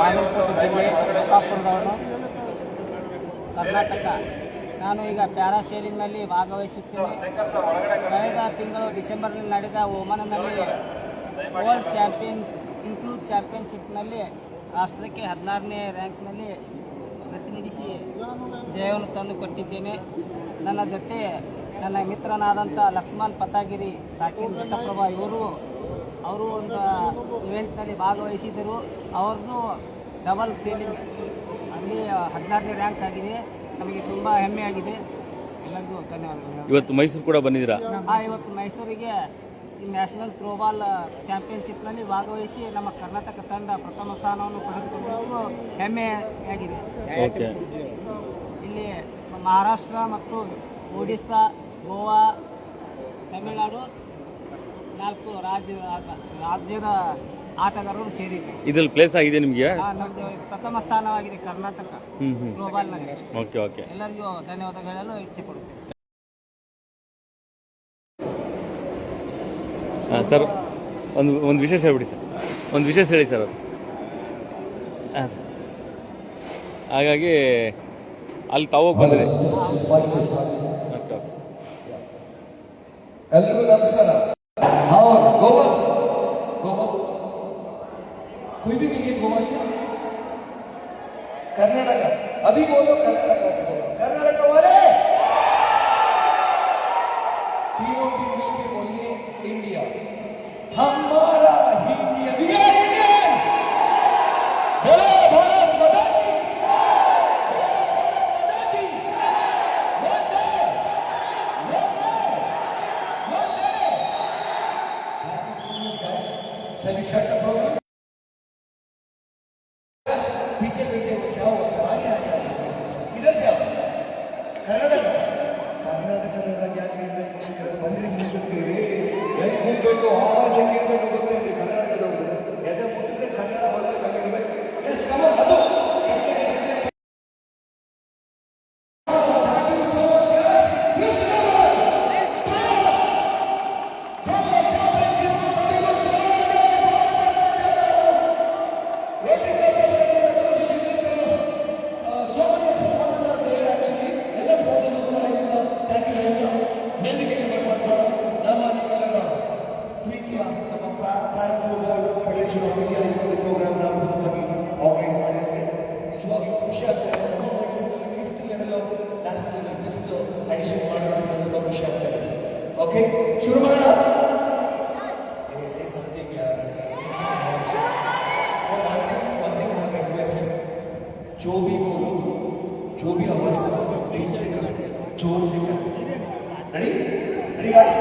ಬಾಗಲಕೋಟೆ ಜಿಲ್ಲೆ ಕರ್ನಾಟಕ. ನಾನು ಈಗ ಪ್ಯಾರಾ ಸೇಲಿಂಗ್ನಲ್ಲಿ ಭಾಗವಹಿಸುತ್ತೇನೆ. ಕಳೆದ ತಿಂಗಳು ಡಿಸೆಂಬರ್ನಲ್ಲಿ ನಡೆದ ಒಮನ್ನಲ್ಲಿ ವರ್ಲ್ಡ್ ಚಾಂಪಿಯನ್, ಇನ್ಕ್ಲೂಡ್ ಚಾಂಪಿಯನ್ಶಿಪ್ನಲ್ಲಿ ರಾಷ್ಟ್ರಕ್ಕೆ ಹದಿನಾರನೇ ರ್ಯಾಂಕ್ನಲ್ಲಿ ಪ್ರತಿನಿಧಿಸಿ ಜಯವನ್ನು ತಂದು ಕೊಟ್ಟಿದ್ದೇನೆ ನನ್ನ ಜೊತೆ ನನ್ನ ಮಿತ್ರನಾದಂಥ ಲಕ್ಷ್ಮಣ್ ಪತಾಗಿರಿ ಸಾಕಿನ್ ಘಟಪ್ರಭಾ ಇವರು ಅವರು ಒಂದು ಇವೆಂಟ್ನಲ್ಲಿ ಭಾಗವಹಿಸಿದರು ಅವ್ರದ್ದು ಡಬಲ್ ಸೀಲಿಂಗ್ ಅಲ್ಲಿ ಹದಿನಾರನೇ ರ್ಯಾಂಕ್ ಆಗಿದೆ. ನಮಗೆ ತುಂಬ ಹೆಮ್ಮೆ ಆಗಿದೆ. ಎಲ್ಲರಿಗೂ ಧನ್ಯವಾದಗಳು. ಇವತ್ತು ಮೈಸೂರು ಕೂಡ ಬಂದಿದ್ದೀರಾ? ಆ ಇವತ್ತು ಮೈಸೂರಿಗೆ ಈ ನ್ಯಾಷನಲ್ ಥ್ರೋಬಾಲ್ ಚಾಂಪಿಯನ್ಶಿಪ್ನಲ್ಲಿ ಭಾಗವಹಿಸಿ ನಮ್ಮ ಕರ್ನಾಟಕ ತಂಡ ಪ್ರಥಮ ಸ್ಥಾನವನ್ನು ಪಡೆದುಕೊಂಡಿದ್ದು ಹೆಮ್ಮೆಯಾಗಿದೆ ಇಲ್ಲಿ ಮಹಾರಾಷ್ಟ್ರ ಮತ್ತು ಒಡಿಸ್ಸಾ ಗೋವಾ ತಮಿಳುನಾಡು ನಾಲ್ಕು ರಾಜ್ಯ ರಾಜ್ಯದ ಆಟಗಾರರು ಸೇರಿದ್ದಾರೆ ಇದ್ರಲ್ಲಿ ಪ್ಲೇಸ್ ಆಗಿದೆ ನಿಮಗೆ ನಮ್ದು ಪ್ರಥಮ ಸ್ಥಾನವಾಗಿದೆ ಕರ್ನಾಟಕ ಗ್ಲೋಬಲ್ನಲ್ಲಿ ಓಕೆ ಓಕೆ ಎಲ್ಲರಿಗೂ ಧನ್ಯವಾದಗಳನ್ನು ಹೇಳಲು ಇಚ್ಛೆ ಪಡುತ್ತೇನೆ ಹಾಂ ಸರ್ ಒಂದು ಒಂದು ವಿಶೇಷ ಹೇಳ್ಬಿಡಿ ಸರ್ ಒಂದು ವಿಶೇಷ ಹೇಳಿ ಸರ್ ಹಾಂ ಹಾಗಾಗಿ ಅಲ್ಲಿ ತಾವು ಬಂದಿದೆ ಓಕೆ ಓಕೆ ಎಲ್ರಿಗೂ ನಮಸ್ಕಾರ कोई भी बिलीव हो से। कर्नाटक। अभी बोलो कर्नाटक से बोलो। कर्नाटक वाले! तीनों की मिल के बोलिए इंडिया। हमारा हिंदी पीछे बैठे हो क्या हुआ सर आगे आ जाइए किधर से आओ कर्नाटक ಕರ್ನಾಟಕದಾಗ ಯಾಕೆ ಬಂದ್ರಿ ಮುಂದಕ್ಕೆ ಎಲ್ಲಿ ಹೋಗ್ಬೇಕು ಆವಾಜ್ ಹೆಂಗಿರ್ಬೇಕು ನಮ್ಮ ಪ್ರಾರಂಭ ಫೆಡರೇಷನ್ ಆಫ್ ಇಂಡಿಯಾ ಈ ಒಂದು ಪ್ರೋಗ್ರಾಮ್ ನಾವು ಉತ್ತಮವಾಗಿ ಆರ್ಗನೈಸ್ ಮಾಡಿದ್ರೆ ನಿಜವಾಗ್ಲೂ ಖುಷಿ ಆಗ್ತದೆ ನಮ್ಮ ಮೈಸೂರಿನಲ್ಲಿ fifth level of national level fifth audition ಮಾಡಿರೋದ್ರಿಂದ ತುಂಬ ಖುಷಿ ಆಗ್ತಾ ಇದೆ ಓಕೆ ಶುರು ಮಾಡೋಣ They say something, uh, speak something else. Oh, one thing, one thing I have requested. जो भी बोलो जो भी आवाज करो दिल से करो जोर से करो रेडी रेडी गाइस